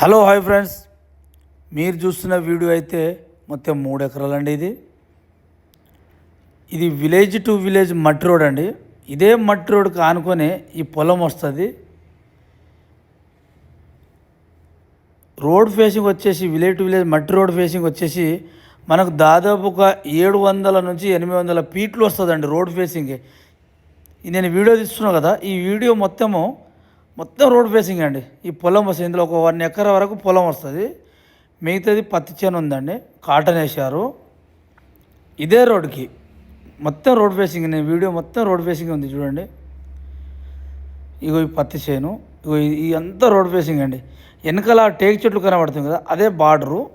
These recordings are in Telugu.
Hello hi friends. మీరు చూస్తున్న వీడియో అయితే మొత్తం మూడు ఎకరాలండి ఇది. ఇది విలేజ్ టు విలేజ్ మట్టి రోడ్ అండి. ఇదే మట్టి రోడ్కి ఆనుకొని ఈ పొలం వస్తుంది. రోడ్ ఫేసింగ్ వచ్చేసి విలేజ్ టు విలేజ్ మట్టి రోడ్ ఫేసింగ్ వచ్చేసి మనకు దాదాపు ఒక ఏడు వందల నుంచి ఎనిమిది వందల ఫీట్లు వస్తుందండి రోడ్ ఫేసింగ్. నేను వీడియో తీస్తున్నాను కదా ఈ వీడియో మొత్తము మొత్తం రోడ్ ఫేసింగ్ అండి. ఈ పొలం వస్తుంది ఇందులో ఒక వన్ ఎకర వరకు పొలం వస్తుంది. మిగతాది పత్తి చేను ఉందండి. కాటన్ వేసారు ఇదే రోడ్కి. మొత్తం రోడ్ ఫేసింగ్ నేను వీడియో మొత్తం రోడ్ ఫేసింగ్ ఉంది చూడండి. ఇగో ఈ పత్తి చేను ఇగో ఈ- అంతా రోడ్ ఫేసింగ్ అండి. వెనకాల టేక్ చెట్లు కనబడుతుంది కదా అదే బార్డరు.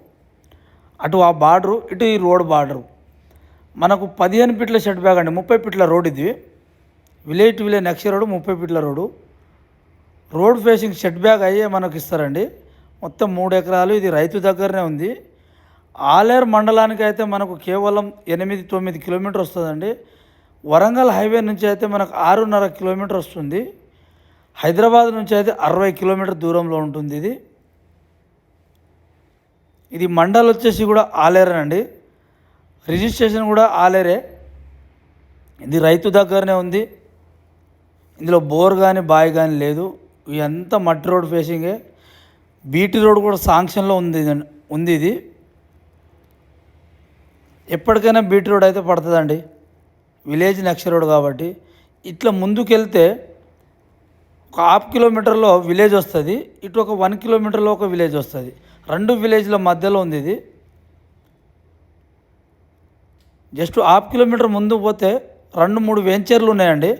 అటు ఆ బార్డరు ఇటు ఈ రోడ్ బార్డరు. మనకు పదిహేను ఫీట్ల షెడ్ బ్యాగ్ అండి. ముప్పై ఫీట్ల రోడ్ ఇది. Village to village next road ముప్పై ఫీట్ల road road facing setback అయ్యే మనకు ఇస్తారండి. మొత్తం మూడు ఎకరాలు ఇది రైతు దగ్గరనే ఉంది. ఆలేరు మండలానికి అయితే మనకు కేవలం ఎనిమిది తొమ్మిది కిలోమీటర్ వస్తుందండి. వరంగల్ హైవే నుంచి అయితే మనకు ఆరున్నర కిలోమీటర్ వస్తుంది. హైదరాబాద్ నుంచి అయితే అరవై కిలోమీటర్ దూరంలో ఉంటుంది ఇది. ఇది మండల్ వచ్చేసి కూడా ఆలేరేనండి. రిజిస్ట్రేషన్ కూడా ఆలేరే. ఇది రైతు దగ్గరనే ఉంది. ఇందులో బోర్ కానీ బావి కానీ లేదు. ఇదంతా మట్టి రోడ్ ఫేసింగే బీటీ రోడ్ కూడా సాంక్షన్లో ఉంది ఉంది ఇది. ఎప్పటికైనా బీటీ రోడ్ అయితే పడుతుందండి. విలేజ్ నెక్స్ట్ రోడ్ కాబట్టి. ఇట్లా ముందుకెళ్తే ఒక హాఫ్ కిలోమీటర్లో విలేజ్ వస్తుంది ఇటు ఒక వన్ కిలోమీటర్లో ఒక విలేజ్ వస్తుంది. రెండు విలేజ్ల మధ్యలో ఉంది ఇది. జస్ట్ హాఫ్ కిలోమీటర్ ముందు పోతే రెండు మూడు వెంచర్లు ఉన్నాయండి.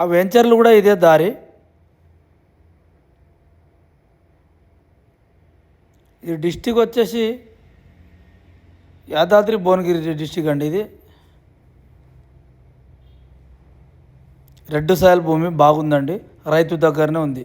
ఆ వెంచర్లు కూడా ఇదే దారి. ఇది డిస్టిక్ వచ్చేసి యాదాద్రి భువనగిరి డిస్టిక్ అండి ఇది. రెడ్ సాయిల్ భూమి బాగుందండి. రైతు దగ్గరనే ఉంది.